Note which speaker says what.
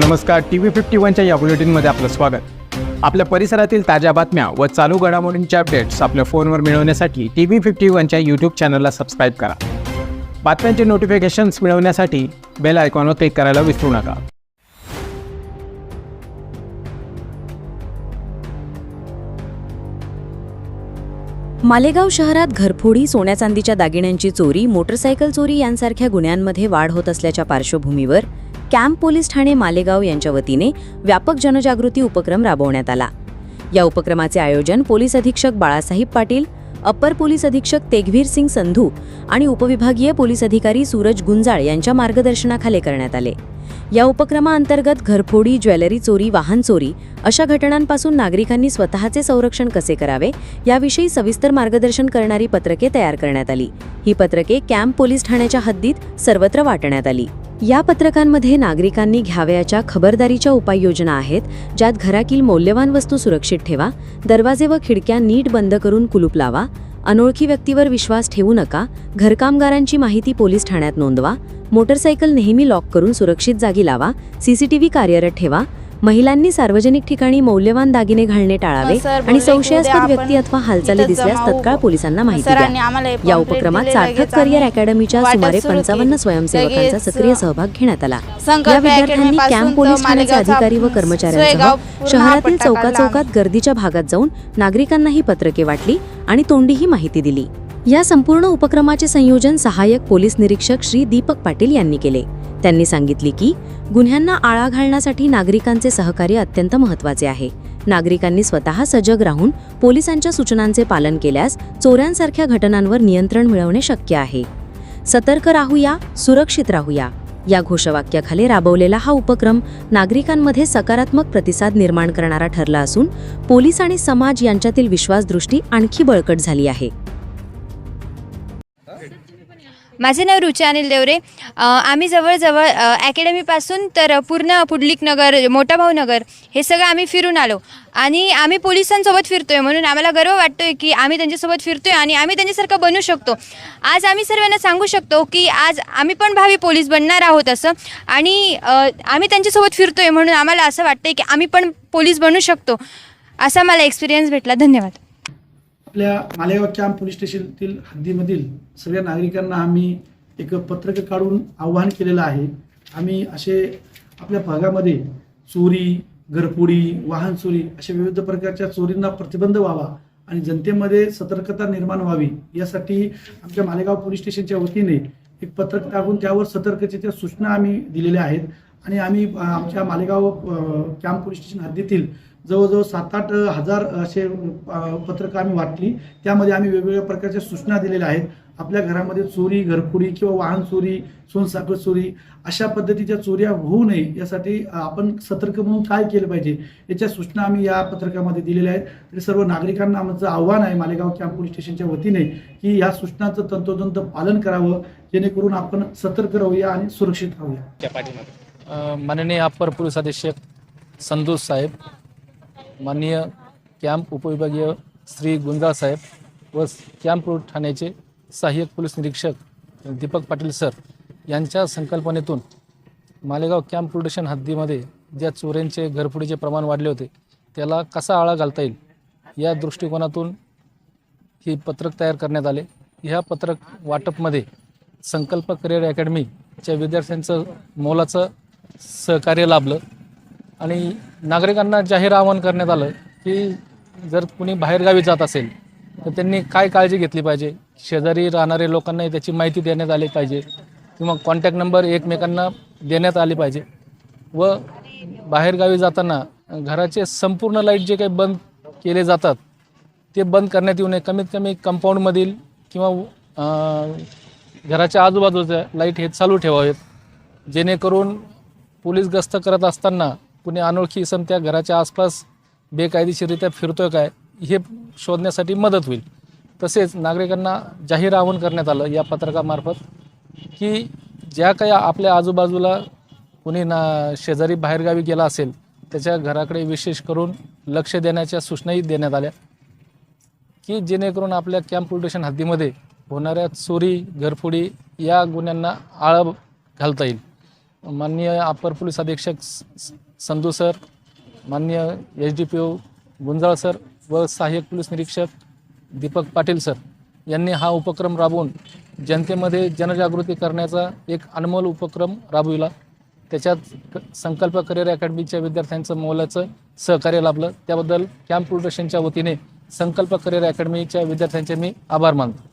Speaker 1: नमस्कार T V fifty वनच्या या बुलेटिनमध्ये आपलं स्वागत. आपल्या परिसरातील ताज्या बातम्या व चालू घडामोडींचे अपडेट्स आपल्या फोनवर मिळवण्यासाठी टी व्ही फिफ्टी वनच्या यूट्यूब चॅनलला सबस्क्राईब करा. बातम्यांचे नोटिफिकेशन्स मिळवण्यासाठी बेल आयकॉनवर क्लिक करायला विसरू नका.
Speaker 2: मालेगाव शहरात घरफोडी सोन्या चांदीच्या दागिन्यांची चोरी मोटरसायकल चोरी यांसारख्या गुन्ह्यांमध्ये वाढ होत असल्याच्या पार्श्वभूमीवर कॅम्प पोलीस ठाणे मालेगाव यांच्या वतीने व्यापक जनजागृती उपक्रम राबवण्यात आला. या उपक्रमाचे आयोजन पोलीस अधीक्षक बाळासाहेब पाटील अप्पर पोलीस अधीक्षक तेगवीर सिंग संधू आणि उपविभागीय पोलीस अधिकारी सूरज गुंजाळ यांच्या मार्गदर्शनाखाली करण्यात आले. या उपक्रमाअंतर्गत घरफोडी ज्वेलरी चोरी वाहन चोरी अशा घटनांपासून नागरिकांनी स्वतःचे संरक्षण कसे करावे याविषयी सविस्तर मार्गदर्शन करणारी पत्रके तयार करण्यात आली. ही पत्रके कॅम्प पोलीस ठाण्याच्या हद्दीत सर्वत्र वाटण्यात आली. या पत्रकांमध्ये नागरिकांनी घ्यावयाच्या खबरदारीच्या उपाययोजना आहेत ज्यात घरातील मौल्यवान वस्तू सुरक्षित ठेवा दरवाजे व खिडक्या नीट बंद करून कुलूप लावा अनोळखी व्यक्तीवर विश्वास ठेवू नका घरकामगारांची माहिती पोलीस ठाण्यात नोंदवा मोटरसायकल नेहमी लॉक करून सुरक्षित जागी लावा सीसीटीव्ही कार्यरत ठेवा महिलांनी सार्वजनिक ठिकाणी मौल्यवान दागिने घालणे टाळावे
Speaker 3: सर
Speaker 2: आणि संशयास्पद व्यक्ती अथवा हालचाली दिसल्यास. तत्काळ पोलिसांना माहिती
Speaker 3: सरांनी
Speaker 2: द्या.
Speaker 3: हे
Speaker 2: या उपक्रमात सार्थक करिअर अकॅडमीच्या सुमारे पंचावन्न. स्वयंसेवकांचा सक्रिय सहभाग घेण्यात आला. या विद्यार्थ्यांनी कॅम्प पोलीस ठाण्याचे अधिकारी व कर्मचाऱ्यांसह शहरातील
Speaker 3: हा
Speaker 2: चौका चौकात गर्दीच्या भागात जाऊन नागरिकांना ही पत्रके वाटली आणि तोंडीही माहिती दिली. या संपूर्ण उपक्रमाचे संयोजन सहाय्यक पोलीस निरीक्षक श्री दीपक पाटील यांनी केले. त्यांनी सांगितले की गुन्ह्यांना आळा घालण्यासाठी नागरिकांचे सहकार्य अत्यंत महत्त्वाचे आहे. नागरिकांनी स्वतः सजग राहून पोलिसांच्या सूचनांचे पालन केल्यास चोऱ्यांसारख्या घटनांवर नियंत्रण मिळवणे शक्य आहे. सतर्क राहूया सुरक्षित राहूया. या घोषवाक्याखाली राबवलेला हा उपक्रम नागरिकांमध्ये सकारात्मक प्रतिसाद निर्माण करणारा ठरला असून पोलीस आणि समाज यांच्यातील विश्वासदृष्टी आणखी बळकट झाली आहे.
Speaker 4: माझे नाव रुचा अनिल देवरे. आम्ही जवळजवळ अकॅडमीपासून तर पूर्ण पुडलिक नगर मोठा भाऊ नगर हे सगळं आम्ही फिरून आलो. आणि आम्ही पोलिसांसोबत फिरतो आहे म्हणून आम्हाला गर्व वाटतो आहे की आम्ही त्यांच्यासोबत फिरतो आहे आणि आम्ही त्यांच्यासारखं बनू शकतो. आज आम्ही सर्वांना सांगू शकतो की आज आम्ही पण भावी पोलीस बनणार आहोत असं. आणि आम्ही त्यांच्यासोबत फिरतो आहे म्हणून आम्हाला असं वाटतंय की आम्ही पण पोलीस बनू शकतो. असा मला एक्सपिरियन्स भेटला. धन्यवाद.
Speaker 5: आपल्या मालेगाव कॅम्प पोलीस स्टेशनतील हद्दीमधील सगळ्या नागरिकांना आम्ही एक पत्रक काढून आव्हान केलेलं आहे. आम्ही असे आपल्या भागामध्ये चोरी घरफोडी वाहन चोरी अशा विविध प्रकारच्या चोरींना प्रतिबंध व्हावा आणि जनतेमध्ये सतर्कता निर्माण व्हावी यासाठी आमच्या मालेगाव पोलीस स्टेशनच्या वतीने एक पत्रक टाकून त्यावर सतर्कतेच्या सूचना आम्ही दिलेल्या आहेत. आणि आम्ही आमच्या मालेगाव कॅम्प पोलीस स्टेशन हद्दीतील जवळजवळ सात आठ हजार असे पत्रकं आम्ही वाटली. त्यामध्ये आम्ही वेगवेगळ्या प्रकारच्या सूचना दिलेल्या आहेत. आपल्या घरामध्ये चोरी घरफोडी किंवा वाहन चोरी सोनसाखर चोरी अशा पद्धतीच्या चोऱ्या होऊ नये यासाठी आपण सतर्क म्हणून काय केलं पाहिजे याच्या सूचना आम्ही या पत्रकामध्ये दिलेल्या आहेत. तरी सर्व नागरिकांना आमचं आव्हान आहे मालेगाव कॅम्प पोलीस स्टेशनच्या वतीने की या सूचनांचं तंतोतंत पालन करावं जेणेकरून आपण सतर्क राहूया आणि सुरक्षित राहूया.
Speaker 6: माननीय अप्पर पोलीस अधीक्षक संतोष साहेब माननीय कॅम्प उपविभागीय श्री गुंजाळ साहेब व कॅम्प रोड ठाण्याचे सहाय्यक पोलीस निरीक्षक दीपक पाटील सर यांच्या संकल्पनेतून मालेगाव कॅम्प पोलीस हद्दीमध्ये ज्या चोऱ्यांचे घरफोडीचे प्रमाण वाढले होते त्याला कसा आळा घालता येईल या दृष्टिकोनातून ही पत्रक तयार करण्यात आले. ह्या पत्रक वाटपमध्ये संकल्प करिअर अकॅडमीच्या विद्यार्थ्यांचं मोलाचं सहकार्य लाभलं. आणि नागरिकांना जाहीर आवाहन करण्यात आलं की जर कुणी बाहेरगावी जात असेल तर त्यांनी काय काळजी घेतली पाहिजे? शेजारी राहणारे लोकांनाही त्याची माहिती देण्यात आली पाहिजे किंवा कॉन्टॅक्ट नंबर एकमेकांना देण्यात आले पाहिजे. व बाहेरगावी जाताना घराचे संपूर्ण लाइट जे काही बंद केले जातात ते बंद करण्यात येऊ नये. कमीत कमी कंपाऊंडमधील किंवा घराच्या आजूबाजूच्या लाइट हे चालू ठेवावेत. जेणेकरून पोलीस गस्त करत असताना कुणी अनोळखी इसम त्या घराच्या आसपास बेकायदेशीररित्या फिरतोय काय हे शोधण्यासाठी मदत होईल. तसेच नागरिकांना जाहीर आवाहन करण्यात आलं या पत्रकामार्फत की ज्या काही आपल्या आजूबाजूला कुणी ना शेजारी बाहेरगावी गेला असेल त्याच्या घराकडे विशेष करून लक्ष देण्याच्या सूचनाही देण्यात आल्या की जेणेकरून आपल्या कॅम्प पोलीस हद्दीमध्ये होणाऱ्या चोरी घरफोडी या गुन्ह्यांना आळा घालता येईल. माननीय अप्पर पोलीस अधीक्षक संधू सर माननीय H D P O Gunjal sir व सहाय्यक पोलीस निरीक्षक दीपक पाटील सर यांनी हा उपक्रम राबवून जनतेमध्ये जनजागृती करण्याचा एक अनमोल उपक्रम राबविला. त्याच्यात क- संकल्प करिअर अकॅडमीच्या विद्यार्थ्यांचं मोलाचं सहकार्य लाभलं. त्याबद्दल कॅम्प प्रोडक्शनच्या वतीने संकल्प करिअर अकॅडमीच्या विद्यार्थ्यांचे मी आभार मानतो.